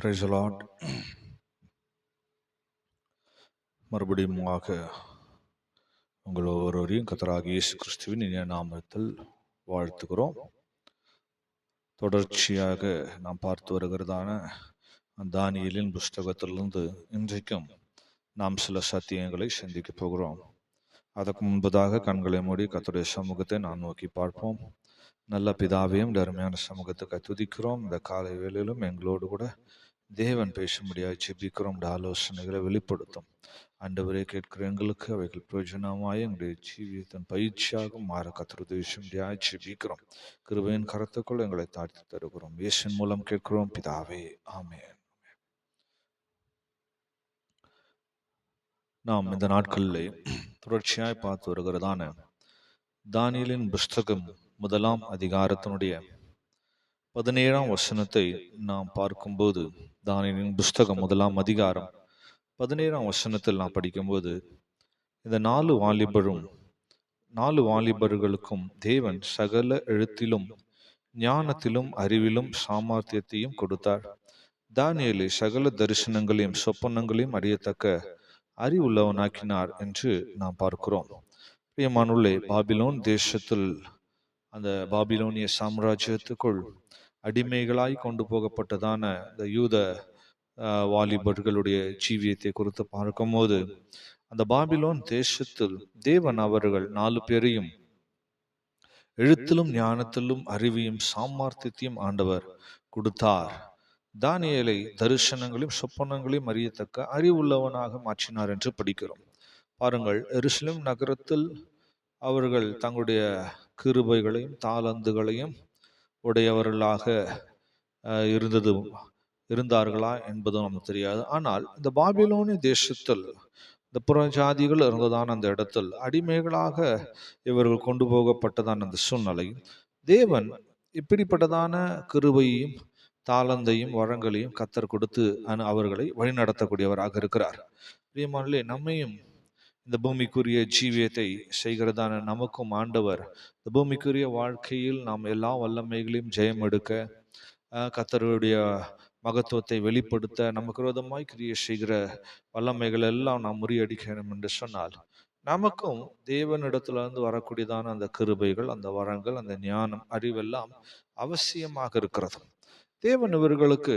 Price மறுபடியும் ஆக உங்கள் ஒவ்வொருவரையும் கத்தராக இயேசு கிறிஸ்துவின் இனிய நாமத்தில் வாழ்த்துக்கிறோம் தொடர்ச்சியாக நாம் பார்த்து வருகிறதான தானியலின் புஸ்தகத்திலிருந்து இன்றைக்கும் நாம் சில சத்தியங்களை சிந்திக்கப் போகிறோம். அதற்கு முன்பதாக கண்களை மூடி கத்துடைய சமூகத்தை நான் நோக்கி பார்ப்போம். நல்ல பிதாவையும் இந்த அருமையான சமூகத்துக்கு துதிக்கிறோம் இந்த காலை வேளையிலும் எங்களோடு கூட தேவன் பேச முடியாது ஜெபிக்கிறோம் ஆலோசனைகளை வெளிப்படுத்தும். ஆண்டவரே கேட்கிற எங்களுக்கு அவைகள் பிரயோஜனமாய் எங்களுடைய ஜீவியத்தின் பயிற்சியாக மாற கத்திர தேச ஜெபிக்கிறோம். கிருபையின் கரத்துக்குள் எங்களை தாழ்த்தி தருகிறோம். இயேசின் மூலம் கேட்கிறோம். பிதாவே ஆமென். நாம் இந்த நாட்களிலே தொடர்ச்சியாய் பார்த்து வருகிறதான தானியலின் புஸ்தகம் முதலாம் அதிகாரத்தினுடைய பதினேழாம் வசனத்தை நாம் பார்க்கும்போது தானியின் புஸ்தகம் முதலாம் அதிகாரம் பதினேழாம் வசனத்தில் நாம் படிக்கும்போது இந்த நாலு வாலிபரும் நாலு வாலிபர்களுக்கும் தேவன் சகல எழுத்திலும் ஞானத்திலும் அறிவிலும் சாமர்த்தியத்தையும் கொடுத்தார். தானியலை சகல தரிசனங்களையும் சொப்பனங்களையும் அறியத்தக்க அறிவுள்ளவனாக்கினார் என்று நாம் பார்க்கிறோம். பிரியமானுள்ளே பாபிலோன் தேசத்தில் அந்த பாபிலோனிய சாம்ராஜ்யத்துக்குள் அடிமைகளாய் கொண்டு போகப்பட்டதான இந்த யூத வாலிபர்களுடைய ஜீவியத்தை குறித்து பார்க்கும்போது அந்த பாபிலோன் தேசத்தில் தேவன் அவர்கள் நாலு பேரையும் எழுத்திலும் ஞானத்திலும் அறிவியும் சாமர்த்தியத்தையும் ஆண்டவர் கொடுத்தார். தானியலை தரிசனங்களையும் சொப்பனங்களையும் அறியத்தக்க அறிவுள்ளவனாக மாற்றினார் என்று படிக்கிறோம். பாருங்கள் எருசலேம் நகரத்தில் அவர்கள் தங்களுடைய கிருபைகளையும் தாளந்துகளையும் உடையவர்களாக இருந்ததும் இருந்தது இருந்தார்களா என்பதும் நமக்கு தெரியாது. ஆனால் இந்த பாபிலோனி தேசத்தில் இந்த புறஜாதிகள் இருந்ததான அந்த இடத்தில் அடிமைகளாக இவர்கள் கொண்டு போகப்பட்டதான அந்த சூழ்நிலை தேவன் இப்படிப்பட்டதான கிருபையும் தாளந்தையும் வளங்களையும் கத்தர் கொடுத்து அனு- அவர்களை வழிநடத்தக்கூடியவராக இருக்கிறார். பிரியமானே நம்மையும் இந்த பூமிக்குரிய ஜீவியத்தை செய்கிறதான நமக்கும் ஆண்டவர். இந்த பூமிக்குரிய வாழ்க்கையில் நாம் எல்லா வல்லமைகளையும் ஜெயம் எடுக்க கத்தருடைய மகத்துவத்தை வெளிப்படுத்த நமக்கு விரோதமாய் கிரியை செய்கிற வல்லமைகள் எல்லாம் நாம் முறியடிக்கணும் என்று சொன்னால் நமக்கும் தேவனிடத்திலிருந்து வரக்கூடியதான அந்த கிருபைகள் அந்த வரங்கள் அந்த ஞானம் அறிவெல்லாம் அவசியமாக இருக்கிறது. தேவன் இவர்களுக்கு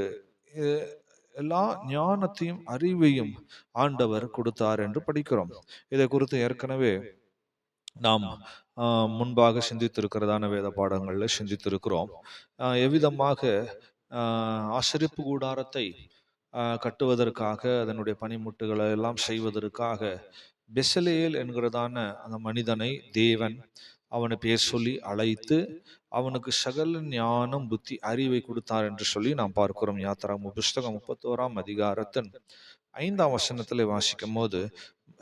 எல்லா ஞானத்தையும் அறிவையும் ஆண்டவர் கொடுத்தார் என்று படிக்கிறோம். இதை குறித்து ஏற்கனவே நாம் முன்பாக சிந்தித்திருக்கிறதான வேத பாடங்களில் சிந்தித்திருக்கிறோம். எவ்விதமாக ஆசரிப்பு கூடாரத்தை கட்டுவதற்காக அதனுடைய பனிமுட்டுகளை எல்லாம் செய்வதற்காக பெசலேல் என்கிறதான அந்த மனிதனை தேவன் அவனை பேர் சொல்லி அழைத்து அவனுக்கு சகல ஞானம் புத்தி அறிவை கொடுத்தார் என்று சொல்லி நாம் பார்க்கிறோம். யாத்திரா புஸ்தகம் முப்பத்தோராம் அதிகாரத்தின் ஐந்தாம் வசனத்தில் வாசிக்கும் போது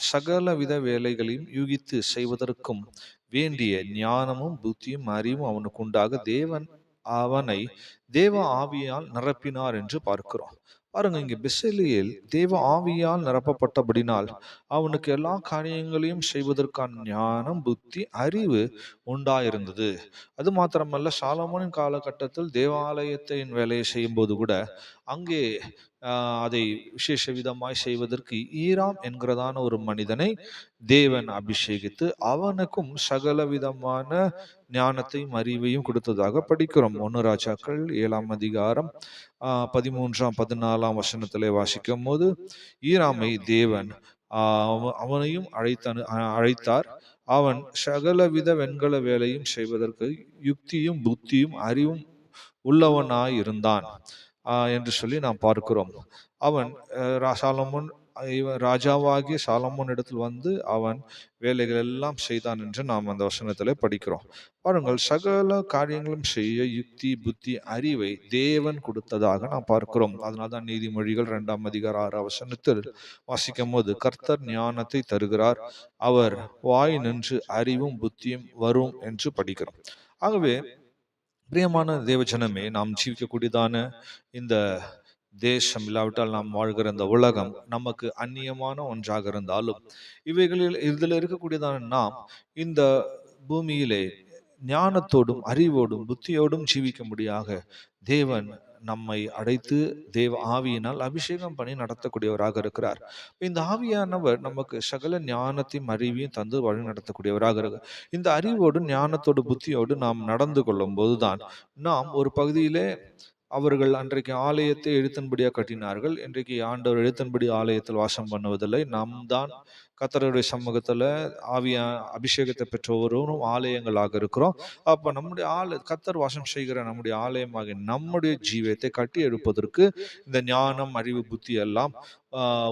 சகல வித வேலைகளையும் யூகித்து செய்வதற்கும் வேண்டிய ஞானமும் புத்தியும் அறிவும் அவனுக்கு உண்டாக தேவன் அவனை தேவ ஆவியால் நிரப்பினார் என்று பார்க்கிறோம். பாருங்க இங்க பிசலியில் தேவ ஆவியால் நிரப்பப்பட்டபடினால் அவனுக்கு எல்லா காரியங்களையும் செய்வதற்கான ஞானம் புத்தி அறிவு உண்டாயிருந்தது. அது மாத்திரமல்ல சாலமோனின் காலகட்டத்தில் தேவாலயத்தின் வேலையை செய்யும்போது கூட அங்கே அதை விசேஷ விதமாய் செய்வதற்கு ஈராம் என்கிறதான ஒரு மனிதனை தேவன் அபிஷேகித்து அவனுக்கும் சகல விதமான ஞானத்தையும் அறிவையும் கொடுத்ததாக படிக்கிறோம். ஒன்னு ராஜாக்கள் ஏழாம் அதிகாரம் ஆஹ், பதிமூன்றாம் பதினாலாம் வசனத்திலே வாசிக்கும் போது ஈராமை தேவன் அவனையும் அழைத்தனு அஹ், அழைத்தார். அவன் சகலவித வெண்கல வேலையும் செய்வதற்கு யுக்தியும் புத்தியும் அறிவும் உள்ளவனாய் இருந்தான் என்று சொல்லி நாம் பார்க்கிறோம். அவன் ரா- சாலமோன் இவன் ராஜாவாகிய சாலமோன் இடத்தில் வந்து அவன் வேலைகள் எல்லாம் செய்தான் என்று நாம் அந்த வசனத்திலே படிக்கிறோம். பாருங்கள் சகல காரியங்களும் செய்ய யுக்தி புத்தி அறிவை தேவன் கொடுத்ததாக நாம் பார்க்கிறோம். அதனால்தான் நீதிமொழிகள் இரண்டாம் அதிகார ஆறு வசனத்தில் வாசிக்கும் போது கர்த்தர் ஞானத்தை தருகிறார். அவர் வாய் நின்று அறிவும் புத்தியும் வரும் என்று படிக்கிறோம். ஆகவே பிரியமான தேவஜனமே நாம் ஜீவிக்கக்கூடியதான இந்த தேசம் இல்லாவிட்டால் நாம் வாழ்கிற இந்த உலகம் நமக்கு அந்நியமான ஒன்றாக இருந்தாலும் இவைகளில் இதில் இருக்கக்கூடியதான நாம் இந்த பூமியிலே ஞானத்தோடும் அறிவோடும் புத்தியோடும் முடியாத தேவன் நம்மை அடைத்து தேவ ஆவியினால் அபிஷேகம் பண்ணி நடத்தக்கூடியவராக இருக்கிறார். இந்த ஆவியானவர் நமக்கு சகல ஞானத்தையும் அறிவையும் தந்து வழி நடத்தக்கூடியவராக இருக்கிறார் இந்த அறிவோடு ஞானத்தோடு புத்தியோடு நாம் நடந்து கொள்ளும் போதுதான் நாம் ஒரு பகுதியிலே அவர்கள் அன்றைக்கு ஆலயத்தை எழுத்தின்படியாக கட்டினார்கள். இன்றைக்கு ஆண்டவர் எழுத்தின்படி ஆலயத்தில் வாசம் பண்ணுவதில்லை. நாம் தான் கத்தருடைய சமூகத்தில் ஆவியா அபிஷேகத்தை பெற்றவரும் ஆலயங்களாக இருக்கிறோம். அப்போ நம்முடைய ஆல கத்தர் வாசம் செய்கிற நம்முடைய ஆலயமாக நம்முடைய ஜீவியத்தை கட்டி எழுப்பதற்கு இந்த ஞானம் அறிவு புத்தி எல்லாம்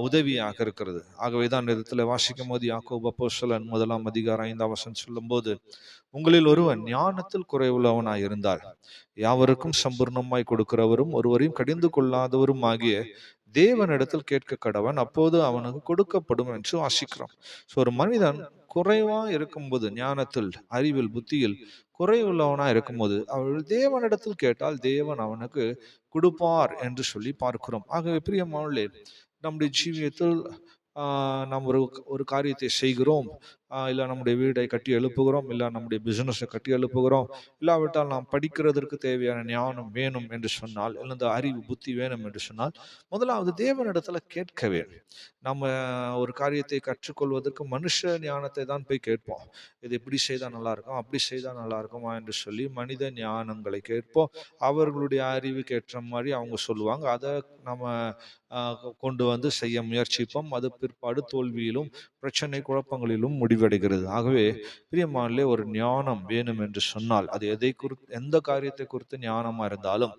உதவியாக இருக்கிறது. ஆகவே தான் இடத்துல வாசிக்கும் போது யாக்கோப அப்போஸ்தலன் முதலாம் அதிகாரம் ஐந்தாம் வசம் சொல்லும்போது உங்களில் ஒருவன் ஞானத்தில் குறைவுள்ளவனாய் இருந்தால் யாவருக்கும் சம்பூர்ணமாய் கொடுக்கிறவரும் ஒருவரையும் கடிந்து கொள்ளாதவரும் ஆகிய தேவனிடத்தில் கேட்க கடவன் அப்போது அவனுக்கு கொடுக்கப்படும் என்று வாசிக்கிறோம் ஸோ ஒரு மனிதன் குறைவா இருக்கும்போது ஞானத்தில் அறிவில் புத்தியில் குறைவுள்ளவனா இருக்கும்போது அவள் தேவனிடத்தில் கேட்டால் தேவன் அவனுக்கு கொடுப்பார் என்று சொல்லி பார்க்கிறோம். ஆகவே பிரியமானே நம்முடைய ஜீவியத்தில் நாம் ஒரு ஒரு காரியத்தை செய்கிறோம். இல்லை நம்முடைய வீடை கட்டி எழுப்புகிறோம் இல்லை நம்முடைய பிசினஸை கட்டி எழுப்புகிறோம். இல்லாவிட்டால் நாம் படிக்கிறதற்கு தேவையான ஞானம் வேணும் என்று சொன்னால் இல்லை அறிவு புத்தி வேணும் என்று சொன்னால் முதலாவது தேவனிடத்துல கேட்க வேண்டும். நம்ம ஒரு காரியத்தை கற்றுக்கொள்வதற்கு மனுஷ ஞானத்தை தான் போய் கேட்போம். இது இப்படி செய்தால் நல்லா இருக்கும் அப்படி செய்தால் நல்லா இருக்குமா என்று சொல்லி மனித ஞானங்களை கேட்போம். அவர்களுடைய அறிவுக்கு ஏற்ற மாதிரி அவங்க சொல்லுவாங்க. அதை நம்ம கொண்டு வந்து செய்ய முயற்சிப்போம். அது பிற்பாடு தோல்வியிலும் பிரச்சனை குழப்பங்களிலும் முடிவடைகிறது. ஆகவே பிரியமானிலே ஒரு ஞானம் வேணும் என்று சொன்னால் அது எதை குறித்து எந்த காரியத்தை குறித்து ஞானமா இருந்தாலும்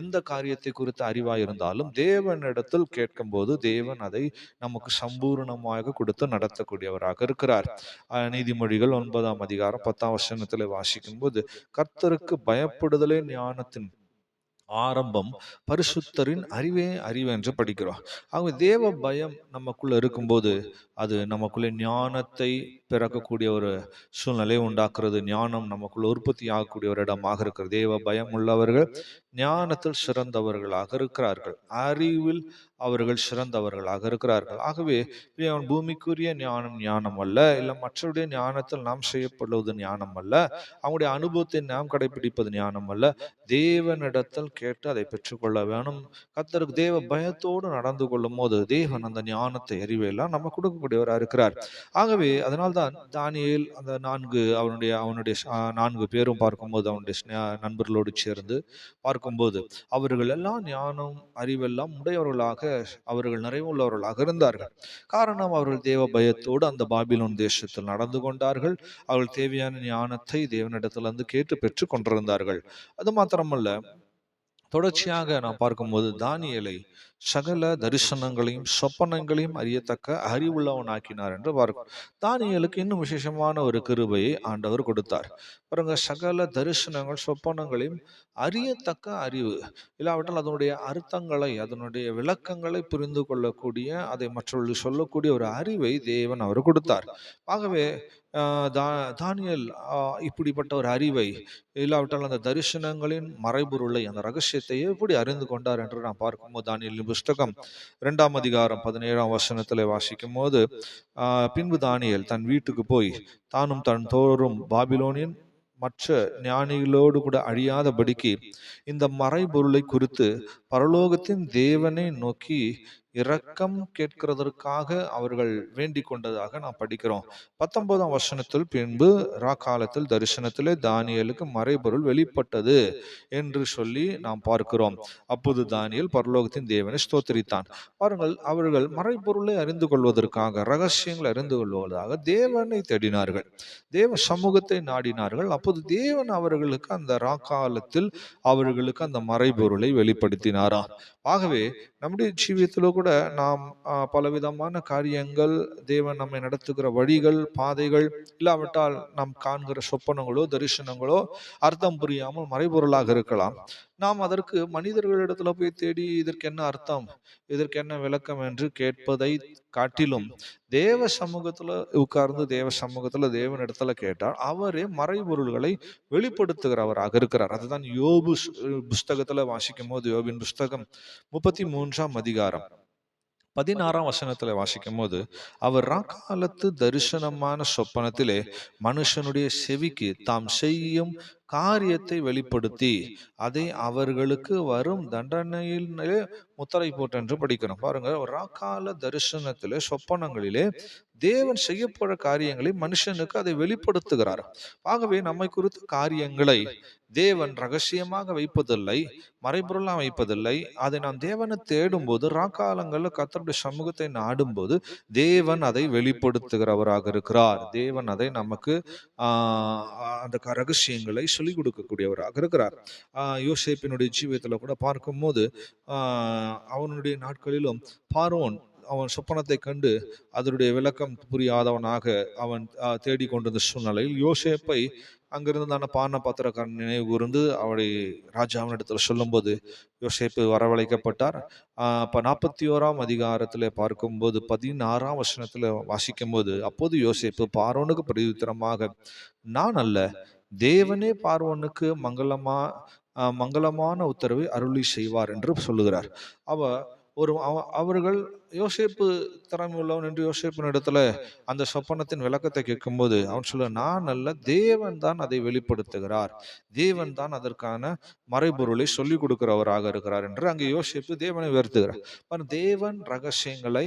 எந்த காரியத்தை குறித்து அறிவா இருந்தாலும் தேவனிடத்தில் கேட்கும்போது தேவன் அதை நமக்கு சம்பூர்ணமாக கொடுத்து நடத்தக்கூடியவராக இருக்கிறார். நீதிமொழிகள் ஒன்பதாம் அதிகாரம் பத்தாம் வசனத்தில் வாசிக்கும் போது கர்த்தருக்கு பயப்படுதலே ஞானத்தின் ஆரம்பம் பரிசுத்தரின் அறிவே அறிவு என்று படிக்கிறோம். ஆகவே தேவ பயம் நமக்குள்ள இருக்கும்போது அது நமக்குள்ளே ஞானத்தை பிறக்கக்கூடிய ஒரு சூழ்நிலை உண்டாக்குறது ஞானம் நமக்குள்ள உற்பத்தி ஆகக்கூடிய ஒரு இடமாக இருக்கிறது. தேவ பயம் உள்ளவர்கள் ஞானத்தில் சிறந்தவர்களாக இருக்கிறார்கள். அறிவில் அவர்கள் சிறந்தவர்களாக இருக்கிறார்கள். ஆகவே அவன் பூமிக்குரிய ஞானம் ஞானம் அல்ல இல்லை மற்றவருடைய ஞானத்தில் நாம் செய்யப்படுவது ஞானம் அல்ல அவங்களுடைய அனுபவத்தை நாம் கடைபிடிப்பது ஞானம் அல்ல. தேவனிடத்தில் கேட்டு அதை பெற்றுக்கொள்ள வேணும். கத்தருக்கு தேவ பயத்தோடு நடந்து கொள்ளும் போது தேவன் அந்த ஞானத்தை அறிவையெல்லாம் நம்ம கொடுக்கக்கூடியவராக இருக்கிறார். ஆகவே அதனால்தான் தானியல் அந்த நான்கு அவனுடைய அவனுடைய நான்கு பேரும் பார்க்கும்போது அவனுடைய நண்பர்களோடு சேர்ந்து பார்க்கும்போது அவர்கள் எல்லாம் ஞானம் அறிவெல்லாம் உடையவர்களாக அவர்கள் நிறைவுள்ளவர்களாக இருந்தார்கள். காரணம் அவர்கள் தேவ பயத்தோடு அந்த பாபிலோன் தேசத்தில் நடந்து கொண்டார்கள். அவர்கள் தேவையான ஞானத்தை தேவனிடத்திலிருந்து கேட்டு பெற்று கொண்டிருந்தார்கள். அது மாத்திரமல்ல தொடர்ச்சியாக நான் பார்க்கும்போது தானியலை சகல தரிசனங்களையும் சொப்பனங்களையும் அறியத்தக்க அறிவுள்ளவனாக்கினார் என்று பார்க்கும் தானியலுக்கு இன்னும் விசேஷமான ஒரு கிருபையை ஆண்டவர் கொடுத்தார். பாருங்க சகல தரிசனங்கள் சொப்பனங்களையும் அறியத்தக்க அறிவு. இல்லாவிட்டால் அதனுடைய அர்த்தங்களை அதனுடைய விளக்கங்களை புரிந்து கொள்ளக்கூடிய அதை மற்றவர்களுக்கு சொல்லக்கூடிய ஒரு அறிவை தேவன் அவர் கொடுத்தார். ஆகவே தா தானியல் இப்படிப்பட்ட ஒரு அறிவை இல்லாவிட்டால் அந்த தரிசனங்களின் மறைபொருளை அந்த ரகசியத்தை எப்படி அறிந்து கொண்டார் என்று நான் பார்க்கும்போது புஸ்தகம். இரண்டாம் அதிகாரம் பதினேழாம் வசனத்தில் வாசிக்கும் போது பின்பு தானியல் தன் வீட்டுக்கு போய் தானும் தன் தோறும் பாபிலோனின் மற்ற ஞானிகளோடு கூட அழியாதபடிக்கு இந்த மறைபொருளை குறித்து பரலோகத்தின் தேவனை நோக்கி இரக்கம் கேட்கிறதற்காக அவர்கள் வேண்டிக் கொண்டதாக நாம் படிக்கிறோம். பத்தொன்பதாம் வருஷத்தில் பின்பு ராக்காலத்தில் தரிசனத்திலே தானியலுக்கு மறைபொருள் வெளிப்பட்டது என்று சொல்லி நாம் பார்க்கிறோம். அப்போது தானியல் பரலோகத்தின் தேவனை ஸ்தோத்தரித்தான். பாருங்கள் அவர்கள் மறைபொருளை அறிந்து கொள்வதற்காக ரகசியங்களை அறிந்து கொள்வதாக தேவனை தேடினார்கள். தேவ சமூகத்தை நாடினார்கள். அப்போது தேவன் அவர்களுக்கு அந்த ராக்காலத்தில் அவர்களுக்கு அந்த மறைபொருளை வெளிப்படுத்தினாராம். ஆகவே நம்முடைய ஜீவியத்தில் கூட நாம் பலவிதமான காரியங்கள் தேவன் நம்மை நடத்துகிற வழிகள் பாதைகள் இல்லாவிட்டால் நாம் காண்கிற சொப்பனங்களோ தரிசனங்களோ அர்த்தம் புரியாமல் மறைபொருளாக இருக்கலாம். நாம் அதற்கு மனிதர்களிடத்துல போய் தேடி இதற்கு என்ன அர்த்தம்? இதற்கு என்ன விளக்கம் என்று கேட்பதை காட்டிலும் தேவ சமூகத்துல உட்கார்ந்து தேவ சமூகத்துல தேவன் இடத்துல கேட்டால் அவரே மறைபொருள்களை வெளிப்படுத்துகிறவராக இருக்கிறார். அதுதான் யோபு புஸ்தகத்துல வாசிக்கும் போது யோபின் புஸ்தகம் முப்பத்தி மூன்றாம் அதிகாரம். பதினாறாம் வசனத்துல வாசிக்கும் போது அவர் ராக்காலத்து தரிசனமான சொப்பனத்திலே மனுஷனுடைய செவிக்கு தாம் செய்யும் காரியத்தை வெளிப்படுத்தி அதை அவர்களுக்கு வரும் தண்டனையிலே முத்திரை போட்டு என்று படிக்கிறோம். பாருங்க ராக்கால தரிசனத்திலே சொப்பனங்களிலே தேவன் செய்யப்போற காரியங்களை மனுஷனுக்கு அதை வெளிப்படுத்துகிறார். ஆகவே நம்மை குறித்த காரியங்களை தேவன் ரகசியமாக வைப்பதில்லை மறைபொருளாக வைப்பதில்லை. அதை நாம் தேவனை தேடும்போது ராக்காலங்களில் கத்தருடைய சமூகத்தை நாடும்போது தேவன் அதை வெளிப்படுத்துகிறவராக இருக்கிறார். தேவன் அதை நமக்கு அந்த க- ரகசியங்களை சொல்லிக் கொடுக்கக்கூடியவராக இருக்கிறார். யோசேப்பினுடைய ஜீவியத்தில் கூட பார்க்கும்போது அவனுடைய நாட்களிலும் பார்வோன் அவன் சொப்பனத்தை கண்டு அதனுடைய விளக்கம் புரியாதவனாக அவன் தேடிக்கொண்டிருந்த சூழ்நிலையில் யோசேப்பை அங்கிருந்தான பான பாத்திரக்காரன் நினைவு கூர்ந்து அவளை ராஜாவினிடத்துல சொல்லும்போது யோசேப்பு வரவழைக்கப்பட்டார். ஆஹ் அப்ப நாற்பத்தி ஓராம் அதிகாரத்துல பார்க்கும்போது பதினாறாம் வசனத்துல வாசிக்கும் போது அப்போது யோசேப்பு பார்வனுக்கு பிரதித்திரமாக நான் அல்ல தேவனே பார்வனுக்கு மங்களமா மங்களமான உத்தரவை அருளி செய்வார் என்று சொல்லுகிறார். அவ ஒரு அவ- அவர்கள் யோசேப்பு திறமை உள்ளவன் என்று யோசிப்பின் இடத்துல அந்த சொப்பனத்தின் விளக்கத்தை கேட்கும்போது அவன் சொல்ல நான் அல்ல தேவன் தான் அதை வெளிப்படுத்துகிறார். தேவன் தான் அதற்கான மறைபொருளை சொல்லிக் கொடுக்கிறவராக இருக்கிறார் என்று அங்கே யோசிப்பு தேவனை உயர்த்துகிறார். தேவன் ரகசியங்களை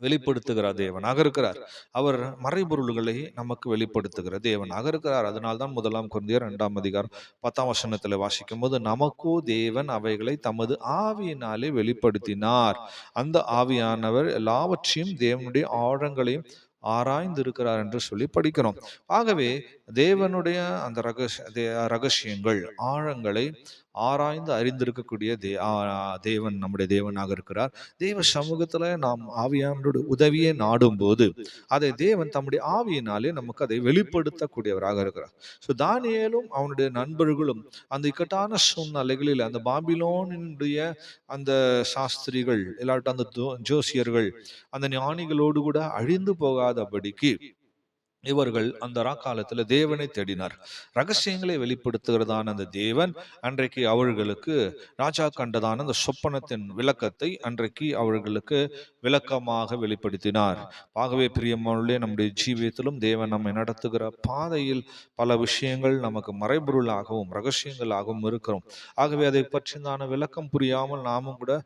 வெளிப்படுத்துகிறார் தேவனாக இருக்கிறார் அவர் மறைபொருள்களை நமக்கு வெளிப்படுத்துகிற தேவனாக இருக்கிறார் அதனால்தான் முதலாம் குருந்தியர் இரண்டாம் அதிகாரம் பத்தாம் வசனத்துல வாசிக்கும் போது நமக்கோ தேவன் அவைகளை தமது ஆவியினாலே வெளிப்படுத்தினார். அந்த ஆவியானவர் எல்லாவற்றையும் தேவனுடைய ஆழங்களையும் ஆராய்ந்து இருக்கிறார் என்று சொல்லி படிக்கிறோம். ஆகவே தேவனுடைய அந்த ரகசிய தே- ரகசியங்கள் ஆழங்களை ஆராய்ந்து அறிந்திருக்கக்கூடிய தே ஆ, தேவன் நம்முடைய தேவனாக இருக்கிறார். தேவ சமூகத்துல நாம் ஆவியானோட உதவியை நாடும் போது அதை தேவன் தம்முடைய ஆவியினாலே நமக்கு அதை வெளிப்படுத்தக்கூடியவராக இருக்கிறார். ஸோ தானியலும் அவனுடைய நண்பர்களும் அந்த இக்கட்டான சூழ்நிலைகளில் அந்த பாபிலோனினுடைய அந்த சாஸ்திரிகள் இல்லாட்டும் அந்த ஜோ- ஜோசியர்கள் அந்த ஞானிகளோடு கூட அழிந்து போகாதபடிக்கு இவர்கள் அந்த காலத்தில் தேவனை தேடினார். ரகசியங்களை வெளிப்படுத்துகிறதான அந்த தேவன் அன்றைக்கு அவர்களுக்கு ராஜா கண்டதான அந்த சொப்பனத்தின் விளக்கத்தை அன்றைக்கு அவர்களுக்கு விளக்கமாக வெளிப்படுத்தினார். ஆகவே பிரியமானே நம்முடைய ஜீவியத்திலும் தேவன் நம்மை நடத்துகிற பாதையில் பல விஷயங்கள் நமக்கு மறைபொருளாகவும் ரகசியங்களாகவும் இருக்கிறோம். ஆகவே அதை பற்றினான விளக்கம் புரியாமல் நாமும் கூட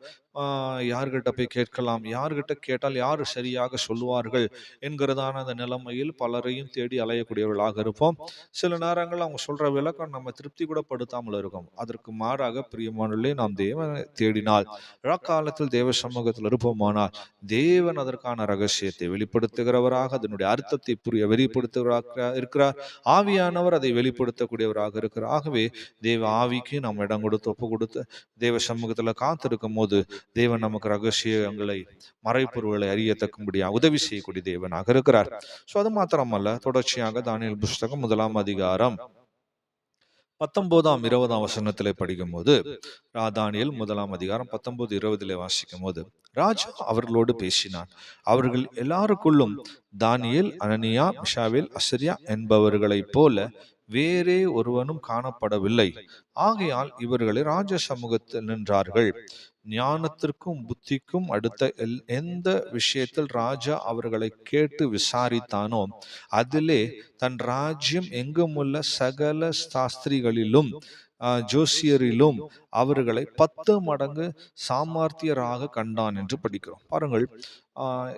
யார்கிட்ட போய் கேட்கலாம்? யார்கிட்ட கேட்டால் யார் சரியாக சொல்லுவார்கள் என்கிறதான அந்த நிலைமையில் பலரையும் தேடி அலையக்கூடியவர்களாக இருப்போம். சில நேரங்கள் அவங்க சொல்ற விளக்கம் நம்ம திருப்தி கூட படுத்தாமல் இருக்கும். அதற்கு மாறாக பிரியமானே நாம் தேவனை தேடினால் இழக்காலத்தில் தேவ சமூகத்தில் இருப்போமானால் தேவன் அதற்கான ரகசியத்தை வெளிப்படுத்துகிறவராக அதனுடைய அர்த்தத்தை புரிய வெளிப்படுத்துகிறவராக இருக்கிறார். ஆவியானவர் அதை வெளிப்படுத்தக்கூடியவராக இருக்கிறார். ஆகவே தேவ ஆவிக்கு நாம் இடம் கொடுத்து ஒப்பு கொடுத்து தேவ சமூகத்தில் காத்திருக்கும் போது தேவன் நமக்கு ரகசியங்களை மறைப்பொருள்களை அறியத்தக்கும்படியா உதவி செய்யக்கூடிய தேவனாக இருக்கிறார். சோ அது மாத்திரமல்ல தொடர்ச்சியாக தானியல் புஸ்தகம் முதலாம் அதிகாரம் பத்தொன்பதாம் இருபதாம் வசனத்திலே படிக்கும்போது ராதானியல் முதலாம் அதிகாரம் பத்தொன்பது இருபதிலே வாசிக்கும் போது ராஜா அவர்களோடு பேசினான். அவர்கள் எல்லாருக்குள்ளும் தானியல் அனனியா மிஷாவில் அசரியா என்பவர்களைப் போல வேறே ஒருவனும் காணப்படவில்லை. ஆகையால் இவர்களை ராஜ சமூகத்தில் நின்றார்கள். ஞானத்திற்கும் புத்திக்கும் அடுத்த எல்- எந்த விஷயத்தில் ராஜா அவர்களை கேட்டு விசாரித்தானோ அதிலே தன் ராஜ்யம் எங்குமுள்ள சகல சாஸ்திரிகளிலும் ஜோசியரிலும் அவர்களை பத்து மடங்கு சாமர்த்தியராக கண்டான் என்று படிக்கிறோம். பாருங்கள்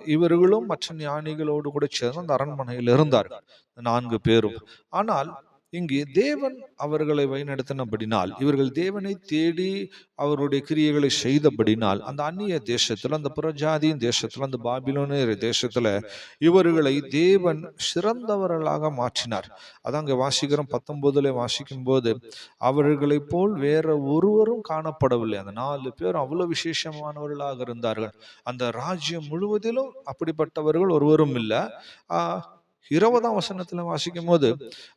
இவர்களும் மற்ற ஞானிகளோடு கூட சேர்ந்து அந்த அரண்மனையில் இருந்தார்கள். நான்கு பேரும். ஆனால் இங்கே தேவன் அவர்களை வழிநடத்தினபடினால் இவர்கள் தேவனை தேடி அவருடைய கிரியைகளை செய்தபடினால் அந்த அந்நிய தேசத்தில் அந்த புறஜாதியின் தேசத்தில் அந்த பாபிலோனிய தேசத்தில் இவர்களை தேவன் சிறந்தவர்களாக மாற்றினார். அதான் அங்கே வாசிக்கிறோம் பத்தொன்பதுல வாசிக்கும் போது அவர்களைப் போல் வேற ஒருவரும் காணப்படவில்லை. அந்த நாலு பேர் அவ்வளோ விசேஷமானவர்களாக இருந்தார்கள். அந்த ராஜ்யம் முழுவதிலும் அப்படிப்பட்டவர்கள் ஒருவரும் இல்லை. இருபதாம் வசனத்துல வாசிக்கும் போது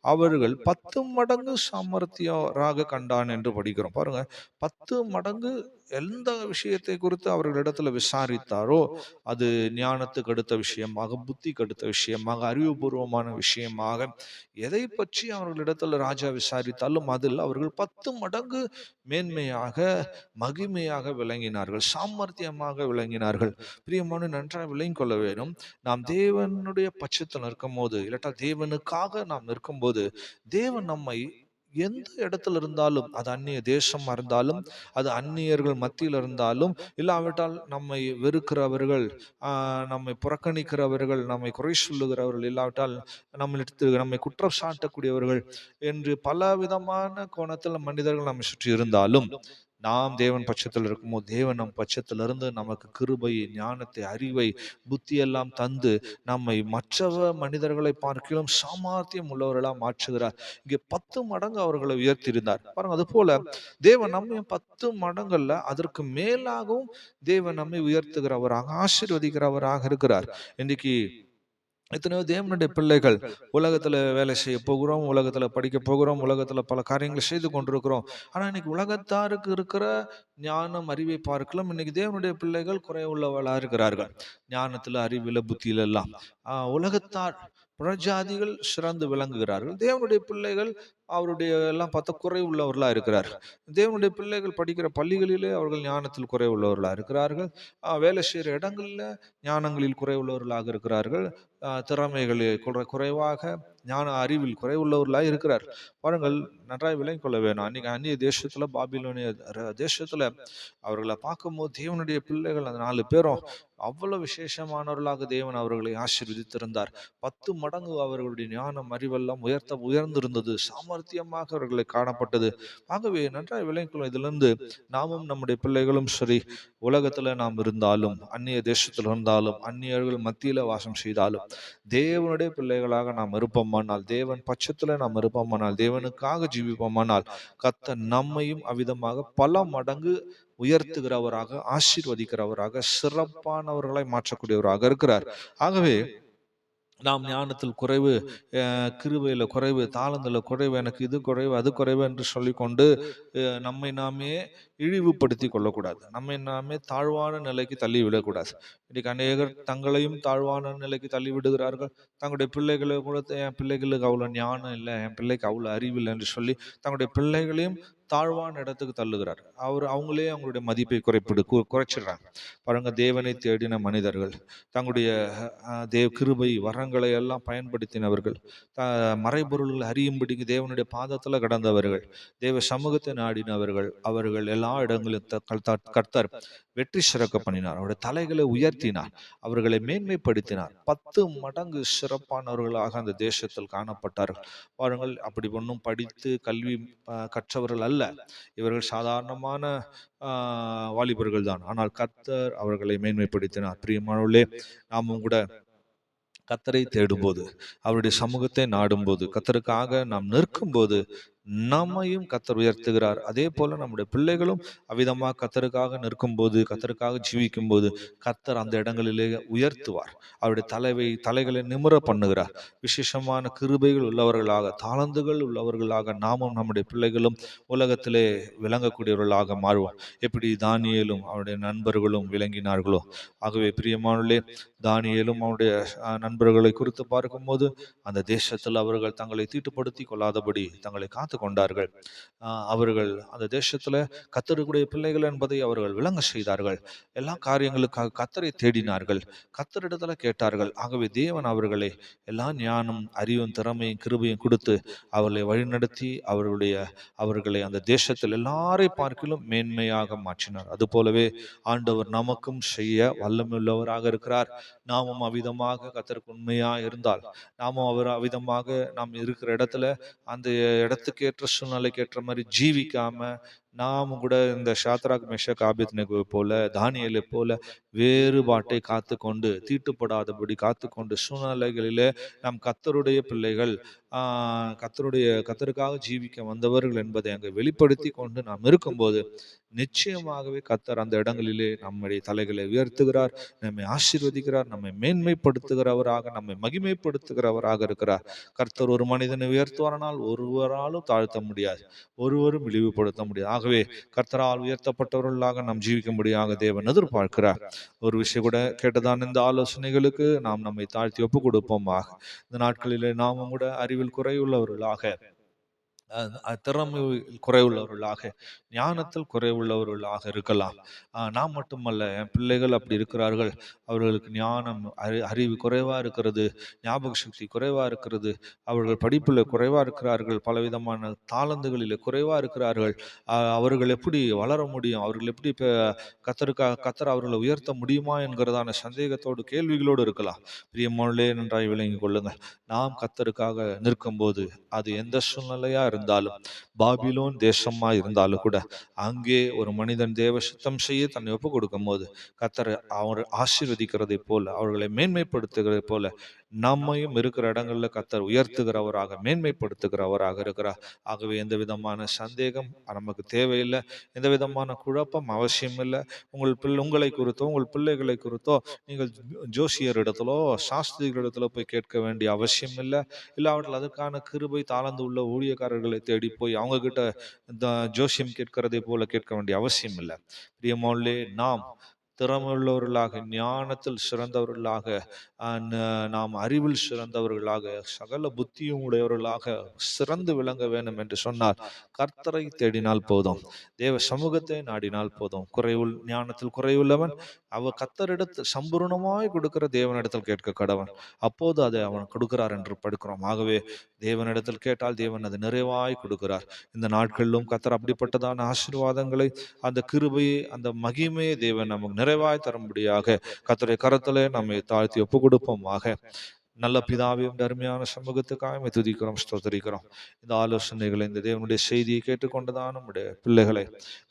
அவர்கள் பத்து மடங்கு சாமர்த்தியராக கண்டான் என்று படிக்கிறோம். பாருங்க பத்து மடங்கு எந்த விஷயத்தை குறித்து அவர்களிடத்துல விசாரித்தாரோ அது ஞானத்துக்கு அடுத்த விஷயமாக புத்திக்கு அடுத்த விஷயமாக அறிவுபூர்வமான விஷயமாக எதை பற்றி அவர்களிடத்துல ராஜா விசாரித்தாலும் அதில் அவர்கள் பத்து மடங்கு மேன்மையாக மகிமையாக விளங்கினார்கள் சாமர்த்தியமாக விளங்கினார்கள். பிரியமான நன்றாக விளங்கி கொள்ள வேணும் நாம் தேவனுடைய பட்சத்தில் நிற்கும் போது இல்லாட்டா தேவனுக்காக நாம் நிற்கும் போது தேவன் நம்மை எந்த இடத்துல இருந்தாலும் அது அந்நிய தேசமாக இருந்தாலும் அது அந்நியர்கள் மத்தியில் இருந்தாலும் இல்லாவிட்டால் நம்மை வெறுக்கிறவர்கள் நம்மை புறக்கணிக்கிறவர்கள் நம்மை குறை சொல்லுகிறவர்கள் இல்லாவிட்டால் நம்மளிடத்து நம்மை குற்றம் சாட்டக்கூடியவர்கள் என்று பல விதமான கோணத்தில் மனிதர்கள் நம்மை சுற்றி இருந்தாலும் நாம் தேவன் பட்சத்தில் இருக்கும்போது தேவன் நம் பட்சத்திலிருந்து நமக்கு கிருபையை ஞானத்தை அறிவை புத்தியெல்லாம் தந்து நம்மை மற்றவ மனிதர்களை பார்க்கிலும் சாமர்த்தியம் உள்ளவர்களாக மாற்றுகிறார். இங்கே பத்து மடங்கு அவர்களை உயர்த்தியிருந்தார். பாருங்க அது போல தேவன் நம்மை பத்து மடங்கள்ல அதற்கு மேலாகவும் தேவன் நம்மை உயர்த்துகிறவராக ஆசீர்வதிக்கிறவராக இருக்கிறார். இன்னைக்கு எத்தனையோ தேவனுடைய பிள்ளைகள் உலகத்தில் வேலை செய்ய போகிறோம் உலகத்தில் படிக்க போகிறோம் உலகத்தில் பல காரியங்களை செய்து கொண்டிருக்கிறோம். ஆனால் இன்னைக்கு உலகத்தாருக்கு இருக்கிற ஞானம் அறிவை பார்க்கலாம். இன்னைக்கு தேவனுடைய பிள்ளைகள் குறைவுள்ளவளா இருக்கிறார்கள். ஞானத்தில் அறிவில் புத்தியில எல்லாம் உலகத்தார் புறஜாதிகள் சிறந்து விளங்குகிறார்கள். தேவனுடைய பிள்ளைகள் அவருடைய எல்லாம் பார்த்தா குறை உள்ளவர்களாக இருக்கிறார். தேவனுடைய பிள்ளைகள் படிக்கிற பள்ளிகளிலே அவர்கள் ஞானத்தில் குறை உள்ளவர்களாக இருக்கிறார்கள் வேலை செய்கிற இடங்களில் ஞானங்களில் குறை உள்ளவர்களாக இருக்கிறார்கள். திறமைகளை திறமைகளில் குறை குறைவாக ஞான அறிவில் குறைவுள்ளவர்களாக இருக்கிறார். பாருங்கள் நன்றாய் விளங்கிக் கொள்ள வேணும். அன்னைக்கு அந்நிய தேசத்துல பாபிலோனிய தேசத்தில் தேசத்துல அவர்களை பார்க்கும்போது தேவனுடைய பிள்ளைகள் அந்த நாலு பேரும் அவ்வளவு விசேஷமானவர்களாக தேவன் அவர்களை ஆசீர்வதித்திருந்தார். பத்து மடங்கு அவர்களுடைய ஞானம் அறிவெல்லாம் உயர்த்த உயர்ந்திருந்தது. சாமர்த்தியமாக அவர்களை காணப்பட்டது. ஆகவே நன்றாய் விளங்கிக்கொள்ளும் இதிலிருந்து நாமும் நம்முடைய பிள்ளைகளும் சரி உலகத்துல நாம் இருந்தாலும் அந்நிய தேசத்தில் இருந்தாலும் அந்நியர்கள் மத்தியில வாசம் செய்தாலும் தேவனுடைய பிள்ளைகளாக நாம் இருப்போமானால் தேவன் பட்சத்துல நாம் இருப்போமானால் தேவனுக்காக ஜீவிப்போமானால் கத்த நம்மையும் அவ்விதமாக பல மடங்கு உயர்த்துகிறவராக ஆசீர்வதிக்கிறவராக சிறப்பானவர்களை மாற்றக்கூடியவராக இருக்கிறார். ஆகவே நாம் ஞானத்தில் குறைவு கிருவையில் குறைவு தாளந்தில் குறைவு எனக்கு இது குறைவு அது குறைவு என்று சொல்லிக்கொண்டு நம்மை நாமே இழிவுபடுத்தி கொள்ளக்கூடாது. நம்மை நாமே தாழ்வான நிலைக்கு தள்ளி விடக்கூடாது இன்றைக்கு அநேகர் தங்களையும் தாழ்வான நிலைக்கு தள்ளி விடுகிறார்கள் தங்களுடைய பிள்ளைகளை கூட என் பிள்ளைகளுக்கு அவ்வளோ ஞானம் இல்லை என் பிள்ளைக்கு அவ்வளோ அறிவு என்று சொல்லி தங்களுடைய பிள்ளைகளையும் தாழ்வான இடத்துக்கு தள்ளுகிறார் அவர் அவங்களே அவங்களுடைய மதிப்பை குறைப்பிடு குறைச்சிடுறாங்க. பாருங்க தேவனை தேடின மனிதர்கள் தங்களுடைய தேவ தேவ் கிருபை வரங்களை எல்லாம் பயன்படுத்தினவர்கள் த மறைபொருள்கள் அறியும்படிக்கு தேவனுடைய பாதத்தில் கடந்தவர்கள் தேவ சமூகத்தை நாடினவர்கள் அவர்கள் எல்லா இடங்களிலும் த- கர்த்தர் கர்த்தர் வெற்றி சிறக்க பண்ணினார். அவருடைய தலைகளை உயர்த்தினார். அவர்களை மேன்மைப்படுத்தினார். பத்து மடங்கு சிறப்பானவர்களாக அந்த தேசத்தில் காணப்பட்டார்கள். பாருங்கள் அப்படி ஒன்றும் படித்து கல்வி கற்றவர்கள் அல்ல. இவர்கள் சாதாரணமான வாலிபர்கள் தான். ஆனால் கத்தர் அவர்களை மேன்மைப்படுத்தினார். பிரியமானவர்களே நாமும் கூட கத்தரை தேடும்போது அவருடைய சமூகத்தை நாடும்போது கத்தருக்காக நாம் நிற்கும்போது நம்மையும் கத்தர் உயர்த்துகிறார். அதே போல நம்முடைய பிள்ளைகளும் அவ்விதமாக கத்தருக்காக நிற்கும்போது கத்தருக்காக ஜீவிக்கும் போது கத்தர் அந்த இடங்களிலே உயர்த்துவார். அவருடைய தலைவை தலைகளை நிமிர பண்ணுகிறார். விசேஷமான கிருபைகள் உள்ளவர்களாக தாளந்துகள் உள்ளவர்களாக நாமும் நம்முடைய பிள்ளைகளும் உலகத்திலே விளங்கக்கூடியவர்களாக மாறுவோம். எப்படி தானியலும் அவருடைய நண்பர்களும் விளங்கினார்களோ ஆகவே பிரியமானே தானியலும் அவருடைய நண்பர்களை குறித்து பார்க்கும்போது அந்த தேசத்தில் அவர்கள் தங்களை தீட்டுப்படுத்தி கொள்ளாதபடி தங்களை காத்து கொண்டார்கள். அவர்கள் அந்த தேசத்துல கத்தருக்குடைய பிள்ளைகள் என்பதை அவர்கள் விளங்க செய்தார்கள். எல்லா காரியங்களுக்காக கத்தரை தேடினார்கள். கத்தரிடத்துல கேட்டார்கள் ஆகவே தேவன் அவர்களை எல்லா ஞானம் அறிவும் திறமையும் கிருபையும் கொடுத்து அவர்களை வழிநடத்தி அவர்களுடைய அவர்களை அந்த தேசத்தில் எல்லாரை பார்க்கிலும் மேன்மையாக மாற்றினார். அது போலவே ஆண்டவர் நமக்கும் செய்ய வல்லமுள்ளவராக இருக்கிறார். நாமும் அவ்விதமாக கத்தருக்கு உண்மையா இருந்தால் நாமும் அவர் அவ்விதமாக நாம் இருக்கிற இடத்துல அந்த இடத்துக்கு ஏற்ற சூழ்நிலைக்கு ஏற்ற மாதிரி ஜீவிக்காம நாம் கூட இந்த ஷாத்ராக் மெஷக் ஆபித்னேகோவை போல தானியலை போல வேறுபாட்டை காத்து கொண்டு தீட்டுப்படாதபடி காத்து கொண்டு சூழ்நிலைகளிலே நாம் கத்தருடைய பிள்ளைகள் கத்தருடைய கர்த்தருடைய கத்தருக்காக ஜீவிக்க வந்தவர்கள் என்பதை அங்கே வெளிப்படுத்தி கொண்டு நாம் இருக்கும்போது நிச்சயமாகவே கத்தர் அந்த இடங்களிலே நம்முடைய தலைகளை உயர்த்துகிறார் நம்மை ஆசீர்வதிக்கிறார் நம்மை மேன்மைப்படுத்துகிறவராக நம்மை மகிமைப்படுத்துகிறவராக இருக்கிறார். கர்த்தர் ஒரு மனிதனை உயர்த்துவாரானால் ஒருவராலும் தாழ்த்த முடியாது ஒருவரும் இழிவுபடுத்த முடியாது. ஆகவே கர்த்தரால் உயர்த்தப்பட்டவர்களாக நாம் ஜீவிக்கும்படியாக தேவன் எதிர்பார்க்கிறார். ஒரு விஷயம் கூட கேட்டதான் இந்த ஆலோசனைகளுக்கு நாம் நம்மை தாழ்த்தி ஒப்பு கொடுப்போமாக இந்த நாட்களிலே நாமும் கூட அறிவு அறிவில் குறையுள்ளவர்களாக திறமை குறைவுள்ளவர்களாக ஞானத்தில் குறைவுள்ளவர்களாக இருக்கலாம். நான் மட்டுமல்ல என் பிள்ளைகள் அப்படி இருக்கிறார்கள். அவர்களுக்கு ஞானம் அறி அறிவு குறைவாக இருக்கிறது ஞாபக சக்தி குறைவாக இருக்கிறது. அவர்கள் படிப்பில் குறைவாக இருக்கிறார்கள் பலவிதமான தாளந்துகளில் குறைவாக இருக்கிறார்கள். அவர்கள் எப்படி வளர முடியும்? அவர்கள் எப்படி இப்போ கத்தருக்கா கத்தர் அவர்களை உயர்த்த முடியுமா என்கிறதான சந்தேகத்தோடு கேள்விகளோடு இருக்கலாம். பிரியமானே நன்றாய் விளங்கிக் கொள்ளுங்கள். நாம் கத்தருக்காக நிற்கும்போது அது எந்த சூழ்நிலையா இருந்தாலும் பாபிலோன் தேசமா இருந்தாலும் கூட அங்கே ஒரு மனிதன் தேவ சுத்தம் செய்ய தன்னை ஒப்பு கொடுக்கும் போது கத்தர் அவர் ஆசீர்வதிக்கிறதை போல அவர்களை மேன்மைப்படுத்துகிறதை போல நம்மையும் இருக்கிற இடங்கள்ல கத்தர் உயர்த்துகிறவராக மேன்மைப்படுத்துகிறவராக இருக்கிறார். ஆகவே எந்த விதமான சந்தேகம் நமக்கு தேவையில்லை. எந்த விதமான குழப்பம் அவசியம் இல்லை. உங்கள் பிள்ளை உங்களை குறித்தோ உங்கள் பிள்ளைகளை குறித்தோ நீங்கள் ஜோசியர் இடத்திலோ சாஸ்திரிகள் இடத்துல போய் கேட்க வேண்டிய அவசியம் இல்லை. இல்லாவிட்டால் அதற்கான கிருபை தாளந்து உள்ள ஊழியக்காரர்களை தேடி போய் அவங்க கிட்ட இந்த ஜோசியம் கேட்கிறதை போல கேட்க வேண்டிய அவசியம் இல்லை. பிரியமோல்லே நாம் திறமையுள்ளவர்களாக ஞானத்தில் சிறந்தவர்களாக நாம் அறிவில் சிறந்தவர்களாக சகல புத்தியும் உடையவர்களாக சிறந்து விளங்க வேண்டும் என்று சொன்னார். கர்த்தரை தேடினால் போதும். தேவ சமூகத்தை நாடினால் போதும். குறைவுள் ஞானத்தில் குறைவுள்ளவன் அவ கத்தரிடத்து சம்பூர்ணமாய் கொடுக்கிற தேவனிடத்தில் கேட்க கடவன். அப்போது அதை அவன் கொடுக்கிறார் என்று படுக்கிறோம். ஆகவே தேவனிடத்தில் கேட்டால் தேவன் அது நிறைவாய் கொடுக்கிறார். இந்த நாட்களிலும் கத்தர் அப்படிப்பட்டதான ஆசீர்வாதங்களை அந்த கிருபையை அந்த மகிமையை தேவன் நமக்கு நிறைவாய் தரும்படியாக கத்தரை கரத்திலே நம்மை தாழ்த்தி ஒப்பு கொடுப்போமாக நல்ல பிதாவையும் அருமையான சமூகத்துக்காக துதிக்கிறோம் ஸ்தோத்தரிக்கிறோம். இந்த ஆலோசனைகளை இந்த தேவனுடைய செய்தியை கேட்டுக்கொண்டுதான் நம்முடைய பிள்ளைகளை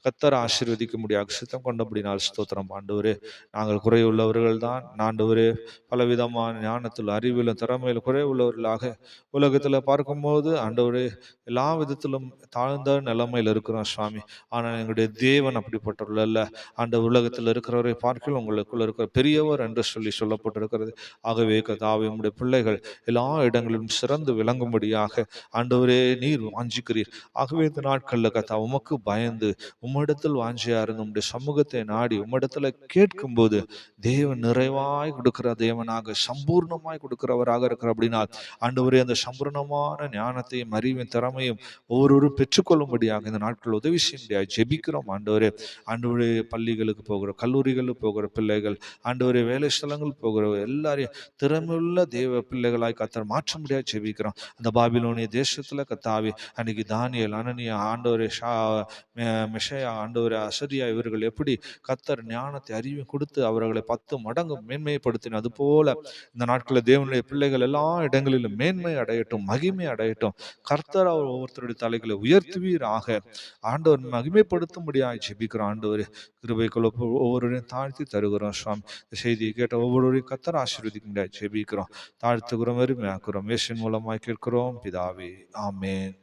கத்தர் ஆசீர்வதிக்க முடியாது சித்தம் கொண்டபடினால் ஸ்தோத்திரம். ஆண்டவரே நாங்கள் குறையுள்ளவர்கள் தான் ஆண்டவரே பலவிதமான ஞானத்தில் அறிவிலும் திறமையில் குறைவுள்ளவர்களாக உலகத்தில் பார்க்கும்போது ஆண்டவரே எல்லா விதத்திலும் தாழ்ந்த நிலைமையில் இருக்கிறோம் சுவாமி. ஆனால் எங்களுடைய தேவன் அப்படிப்பட்டவர்கள் அல்ல. அந்த உலகத்தில் இருக்கிறவரை பார்க்கல உங்களுக்குள்ள இருக்கிற பெரியவர் என்று சொல்லி சொல்லப்பட்டிருக்கிறது. ஆகவே கதாவை உங்களுடைய பிள்ளைகள் எல்லா இடங்களிலும் சிறந்து விளங்கும்படியாக ஆண்டவரே நீர் வாஞ்சிக்கிறீர். ஆகவே இந்த நாட்களில் கத்தா உமக்கு பயந்து உம்மிடத்தில் வாஞ்சியா இருந்து உம்முடைய சமூகத்தை நாடி உம்மிடத்துல கேட்கும்போது தேவன் நிறைவாய் கொடுக்கிற தேவனாக சம்பூர்ணமாய் கொடுக்கிறவராக இருக்கிற அப்படின்னா ஆண்டவரே அந்த சம்பூர்ணமான ஞானத்தையும் அறிவையும் திறமையும் ஒவ்வொருவரும் பெற்றுக்கொள்ளும்படியாக இந்த நாட்கள் உதவி செய்ய முடியாது ஜெபிக்கிறோம். ஆண்டவரே ஆண்டவரே பள்ளிகளுக்கு போகிற கல்லூரிகளுக்கு போகிற பிள்ளைகள் ஆண்டவரே வேலை ஸ்தலங்கள் போகிற எல்லாரையும் திறமையுள்ள தேவ பிள்ளைகளாய் கத்தர் மாற்ற முடியாது ஜெபிக்கிறோம். அந்த பாபிலோனிய தேசத்துல கத்தாவி அன்னைக்கு தானியல் அனனியா ஆண்டவர் ஷா மெ- மெஷையா அசரியா இவர்கள் எப்படி கத்தர் ஞானத்தை அறிவு கொடுத்து அவர்களை பத்து மடங்கு மேன்மைப்படுத்தின அது போல இந்த நாட்களில் தேவனுடைய பிள்ளைகள் எல்லா இடங்களிலும் மேன்மை அடையட்டும் மகிமை அடையட்டும். கர்த்தர் அவர் ஒவ்வொருத்தருடைய தலைகளை உயர்த்துவீராக. ஆண்டவர் மகிமைப்படுத்தும்படியாக ஜெபிக்கிறோம் ஆண்டவர். கிருபைக்குள்ள ஒவ்வொருவரையும் தாழ்த்தி தருகிறோம் சுவாமி. இந்த செய்தியை கேட்ட ஒவ்வொருவரையும் கத்தர் ஆசீர்வதிக்க முடியாது ஜெபிக்கிறோம். தாழ்த்துகிறோம் அருமையாக்குறோம் இயேசுவின் மூலமாய் கேட்கிறோம் பிதாவே ஆமென்.